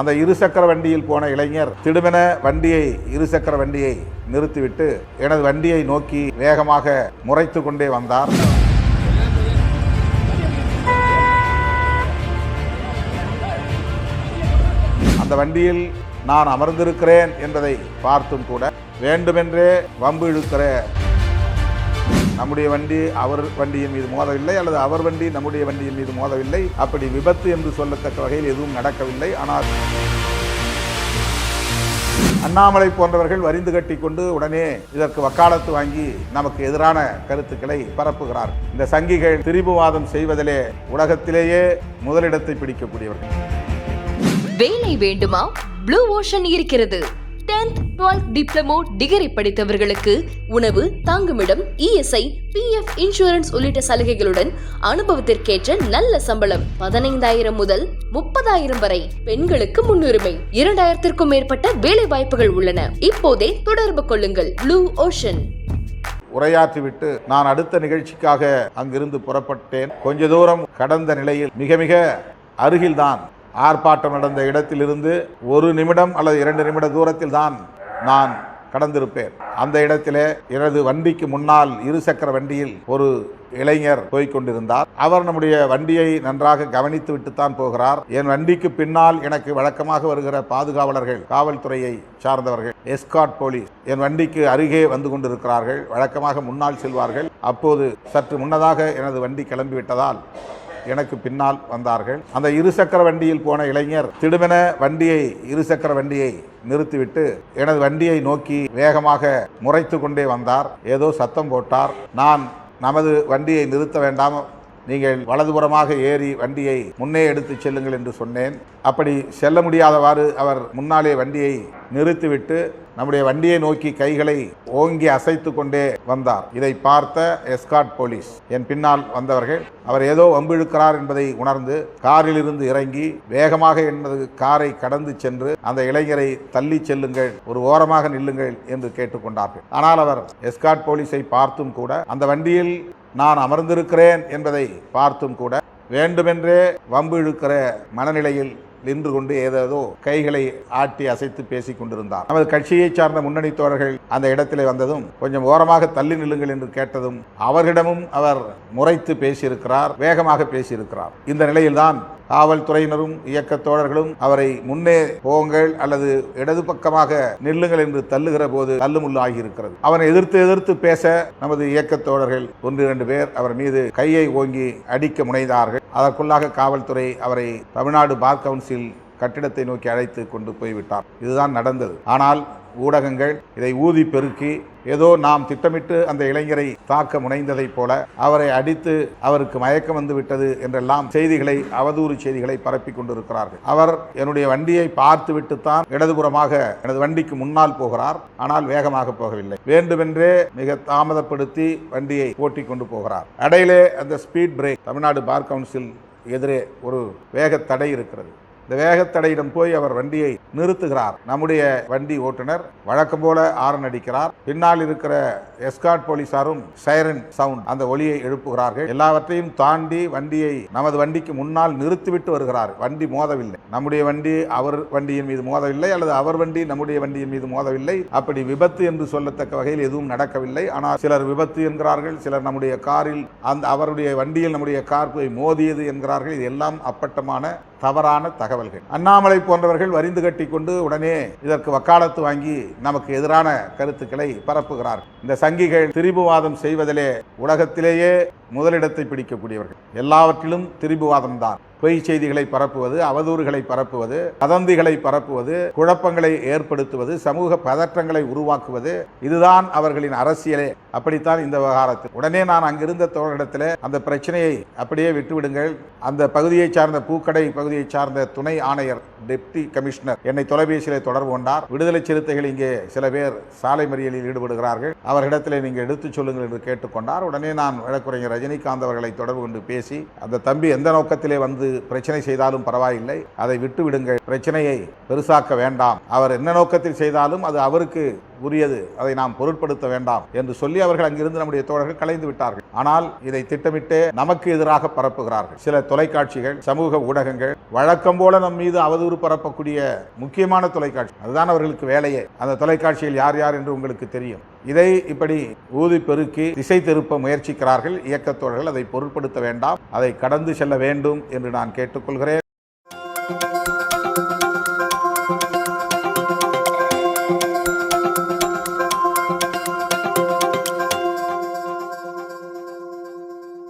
அந்த இருசக்கர வண்டியில் போன இளைஞர் திடுமென வண்டியை இருசக்கர வண்டியை நிறுத்திவிட்டு எனது வண்டியை நோக்கி வேகமாக முறைத்து கொண்டே வந்தார். அந்த வண்டியில் நான் அமர்ந்திருக்கிறேன் என்பதை பார்த்தும் கூட வேண்டுமென்றே வம்பு இழுக்கிற நம்முடைய வண்டி அவர் வண்டியின் மீது மோதவில்லை அல்லது அவர் வண்டி நம்முடைய வண்டியின் மீது மோதவில்லை. அப்படி விபத்து என்று சொல்லத்தக்க வகையில் எதுவும் நடக்கவில்லை. ஆனால் அண்ணாமலை போன்றவர்கள் வரிந்து கட்டி கொண்டு உடனே இதற்கு வக்காலத்து வாங்கி நமக்கு எதிரான கருத்துக்களை பரப்புகிறார். இந்த சங்கிகள் திரிபுவாதம் செய்வதிலே உலகத்திலேயே முதலிடத்தை பிடிக்கக்கூடியவர்கள். வேலை வேண்டுமா? ப்ளூ ஓஷன் இருக்கிறது. 10th 12th டிப்ளமோ டிகிரி படித்தவர்களுக்கு உணவு தங்குமிடம் இஎஸ்ஐ பிஎஃப் இன்சூரன்ஸ் உள்ளிட்ட சலுகைகளுடன் அனுபவத்திற்கேற்ற நல்ல சம்பளம். பதினைந்தாயிரம் முதல் முப்பதாயிரம் வரை பெண்களுக்கு முன்னுரிமை. இரண்டாயிரத்திற்கும் மேற்பட்ட வேலை வாய்ப்புகள் உள்ளன. இப்போதே தொடர்பு கொள்ளுங்கள். ப்ளூ ஓஷன் உரையாற்றிவிட்டு நான் அடுத்த நிகழ்ச்சிக்காக அங்கிருந்து புறப்பட்டேன். கொஞ்ச தூரம் கடந்த நிலையில் மிக மிக அருகில்தான் ஆர்ப்பாட்டம் நடந்த இடத்திலிருந்து ஒரு நிமிடம் அல்லது இரண்டு நிமிட தூரத்தில் தான் நான் கடந்திருப்பேன். அந்த இடத்திலே எனது வண்டிக்கு முன்னால் இருசக்கர வண்டியில் ஒரு இளைஞர் போய்கொண்டிருந்தார் அவர் நம்முடைய வண்டியை நன்றாக கவனித்து விட்டுத்தான் போகிறார். என் வண்டிக்கு பின்னால் எனக்கு வழக்கமாக வருகிற பாதுகாவலர்கள் காவல்துறையை சார்ந்தவர்கள் எஸ்காட் போலீஸ் என் வண்டிக்கு அருகே வந்து கொண்டிருக்கிறார்கள். வழக்கமாக முன்னால் செல்வார்கள். அப்போது சற்று முன்னதாக எனது வண்டி கிளம்பிவிட்டதால் எனக்கு பின்னால் வந்தார்கள். அந்த இருசக்கர வண்டியில் போன இளைஞர் திடுமென வண்டியை இருசக்கர வண்டியை நிறுத்திவிட்டு எனது வண்டியை நோக்கி வேகமாக முறைத்து கொண்டே வந்தார். ஏதோ சத்தம் போட்டார். நான் நமது வண்டியை நிறுத்த வேண்டாம். நீங்கள் வலதுபுறமாக ஏறி வண்டியை முன்னே எடுத்துச் செல்லுங்கள் என்று சொன்னேன். அப்படி செல்ல முடியாதவாறு அவர் முன்னாலே வண்டியை நிறுத்திவிட்டு நம்முடைய வண்டியை நோக்கி கைகளை ஓங்கி அசைத்து கொண்டே வந்தார். இதை பார்த்த எஸ்காட் போலீஸ் என் பின்னால் வந்தவர்கள் அவர் ஏதோ வம்பிழுக்கிறார் என்பதை உணர்ந்து காரில் இருந்து இறங்கி வேகமாக என்பது காரை கடந்து சென்று அந்த இளைஞரை தள்ளி செல்லுங்கள் ஒரு ஓரமாக நில்லுங்கள் என்று கேட்டுக்கொண்டார்கள் ஆனால் அவர் எஸ்காட் போலீஸை பார்த்தும் கூட அந்த வண்டியில் நான் அமர்ந்திருக்கிறேன் என்பதை பார்த்தும் கூட வேண்டுமென்றே வம்பு இழுக்கிற மனநிலையில் நின்று கொண்டு ஏதேதோ கைகளை ஆட்டி அசைத்து பேசிக் கொண்டிருந்தார் நமது கட்சியைச் சார்ந்த முன்னணி தோழர்கள் அந்த இடத்திலே வந்ததும் கொஞ்சம் ஓரமாக தள்ளி நில்லுங்கள் என்று கேட்டதும் அவர்களிடமும் அவர் முறைத்து பேசியிருக்கிறார் வேகமாக பேசியிருக்கிறார். இந்த நிலையில்தான் காவல்துறையினரும் இயக்க தோழர்களும் அவரை முன்னே போங்கள் அல்லது இடது பக்கமாக நில்லுங்கள் என்று தள்ளுகிற போது தள்ளுமுள்ளு ஆகியிருக்கிறது அவனை எதிர்த்து எதிர்த்து பேச நமது இயக்க தோழர்கள் ஒன்று இரண்டு பேர் அவர் மீது கையை ஓங்கி அடிக்க முனைந்தார்கள். அதற்குள்ளாக காவல்துறை அவரை தமிழ்நாடு பார் கவுன்சில் கட்டிடத்தை நோக்கி அழைத்து கொண்டு போய்விட்டார். இதுதான் நடந்தது. ஆனால் ஊடகங்கள் இதை ஊதி பெருக்கி ஏதோ நாம் திட்டமிட்டு அந்த இளைஞரை தாக்க முனைந்ததைப் போல அவரை அடித்து அவருக்கு மயக்கம் வந்து விட்டது என்றெல்லாம் செய்திகளை அவதூறு செய்திகளை பரப்பி கொண்டிருக்கிறார்கள். அவர் என்னுடைய வண்டியை பார்த்து விட்டுத்தான் இடதுபுறமாக எனது வண்டிக்கு முன்னால் போகிறார். ஆனால் வேகமாக போகவில்லை. வேண்டுமென்றே மிக தாமதப்படுத்தி வண்டியை ஓட்டி கொண்டு போகிறார். அடையிலே அந்த speed break Tamil Nadu bar council எதிரே ஒரு வேக தடை இருக்கிறது. இந்த வேகத்தடையிடம் போய் அவர் வண்டியை நிறுத்துகிறார். நம்முடைய வண்டி ஓட்டுநர் வழக்கம் போல ஆரன் அடிக்கிறார் பின்னால் இருக்கிற எஸ்காட் போலீசாரும் சைரன் சவுண்ட் அந்த ஒலியை எழுப்புகிறார்கள். எல்லாவற்றையும் தாண்டி வண்டியை நமது வண்டிக்கு முன்னால் நிறுத்திவிட்டு வருகிறார். வண்டி மோதவில்லை. நம்முடைய வண்டி அவர் வண்டியின் மீது மோதவில்லை அல்லது அவர் வண்டி நம்முடைய வண்டியின் மீது மோதவில்லை. அப்படி விபத்து என்று சொல்லத்தக்க வகையில் எதுவும் நடக்கவில்லை. ஆனால் சிலர் விபத்து என்கிறார்கள். சிலர் நம்முடைய காரில் அந்த அவருடைய வண்டியில் நம்முடைய கார் போய் மோதியது என்கிறார்கள். இது எல்லாம் அப்பட்டமான தவறான தகவல்கள். அண்ணாமலை போன்றவர்கள் வரிந்து கட்டி கொண்டு உடனே இதற்கு வக்காலத்து வாங்கி நமக்கு எதிரான கருத்துக்களை பரப்புகிறார். இந்த சங்கிகள் திரிபுவாதம் செய்வதிலே உலகத்திலேயே முதலிடத்தை பிடிக்கக்கூடியவர்கள். எல்லாவற்றிலும் திரிபுவாதம் தான் பொய் செய்திகளை பரப்புவது அவதூறுகளை பரப்புவது வதந்திகளை பரப்புவது குழப்பங்களை ஏற்படுத்துவது சமூக பதற்றங்களை உருவாக்குவது இதுதான் அவர்களின் அரசியலே. அப்படித்தான் இந்த விவகாரத்தில். உடனே நான் அங்கிருந்த தோழரிடத்தில் அந்த பிரச்சனையை அப்படியே விட்டுவிடுங்கள். அந்த பகுதியை சார்ந்த பூக்கடை பகுதியை சார்ந்த துணை ஆணையர் டெப்டி கமிஷனர் என்னை தொலைபேசியில் தொடர்பு கொண்டார். விடுதலை சிறுத்தைகள் இங்கே சில பேர் சாலை மறியலில் ஈடுபடுகிறார்கள். அவர்களிடத்தில் நீங்கள் எடுத்துச் சொல்லுங்கள் என்று கேட்டுக்கொண்டார். உடனே நான் வழக்குரைஞர் ரஜினிகாந்த் அவர்களை தொடர்பு கொண்டு பேசி அந்த தம்பி எந்த நோக்கத்திலே வந்து பிரச்சனை செய்தாலும் பரவாயில்லை. அதை விட்டு விடுங்கள் பிரச்சனையை பெருசாக்க வேண்டாம். அவர் என்ன நோக்கத்தில் செய்தாலும் அது அவருக்கு உரியது. அதை நாம் பொருட்படுத்த வேண்டாம் என்று சொல்லி அவர்கள் அங்கிருந்து நம்முடைய தோழர்கள் கலைந்து விட்டார்கள். ஆனால் இதை திட்டமிட்டே நமக்கு எதிராக பரப்புகிறார்கள். சில தொலைக்காட்சிகள் சமூக ஊடகங்கள் வழக்கம் போல நம் மீது அவதூறு பரப்பக்கூடிய முக்கியமான தொலைக்காட்சி. அதுதான் அவர்களுக்கு வேலையே. அந்த தொலைக்காட்சியில் யார் யார் என்று உங்களுக்கு தெரியும். இதை இப்படி ஊதி பெருக்கி திசை திருப்ப முயற்சிக்கிறார்கள். இயக்கத்தோழர்கள் அதை பொருட்படுத்த வேண்டாம். அதை கடந்து செல்ல வேண்டும் என்று நான் கேட்டுக்கொள்கிறேன்.